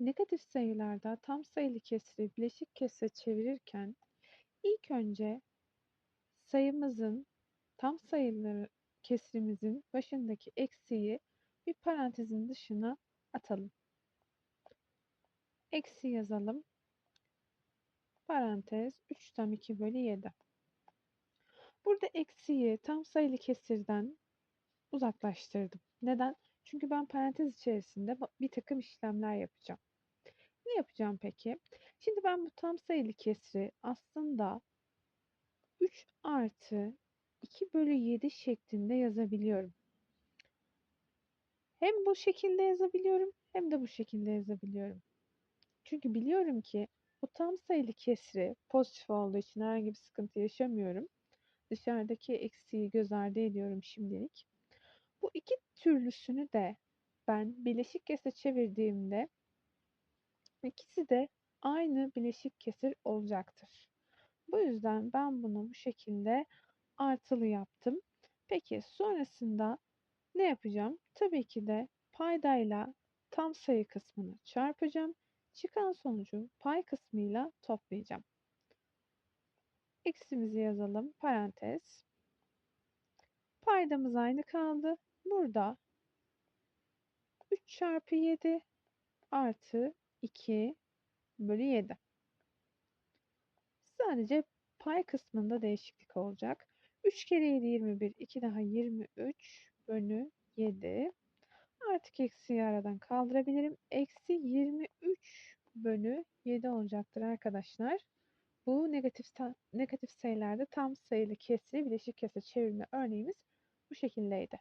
Negatif sayılarda tam sayılı kesri bileşik kesre çevirirken ilk önce sayımızın tam sayıları kesrimizin başındaki eksiği bir parantezin dışına atalım. Eksi yazalım. Parantez 3 tam 2 bölü 7. Burada eksiği tam sayılı kesirden uzaklaştırdım. Neden? Çünkü ben parantez içerisinde bir takım işlemler yapacağım. Ne yapacağım peki? Şimdi ben bu tam sayılı kesri aslında 3 artı 2 bölü 7 şeklinde yazabiliyorum. Hem bu şekilde yazabiliyorum hem de bu şekilde yazabiliyorum. Çünkü biliyorum ki bu tam sayılı kesri pozitif olduğu için herhangi bir sıkıntı yaşamıyorum. Dışarıdaki eksiği göz ardı ediyorum şimdilik. Bu iki türlüsünü de ben bileşik kesre çevirdiğimde ikisi de aynı bileşik kesir olacaktır. Bu yüzden ben bunu bu şekilde artılı yaptım. Peki sonrasında ne yapacağım? Tabii ki de paydayla tam sayı kısmını çarpacağım. Çıkan sonucu pay kısmıyla toplayacağım. X'imizi yazalım. Parantez. Paydamız aynı kaldı. Burada 3 çarpı 7 artı 2 bölü 7. Sadece pay kısmında değişiklik olacak. 3 kere 7 21, 2 daha 23 bölü 7. Artık eksiği aradan kaldırabilirim. Eksi 23 bölü 7 olacaktır arkadaşlar. Bu negatif negatif sayılarda tam sayılı kesri bileşik kesre çevirme örneğimiz bu şekildeydi.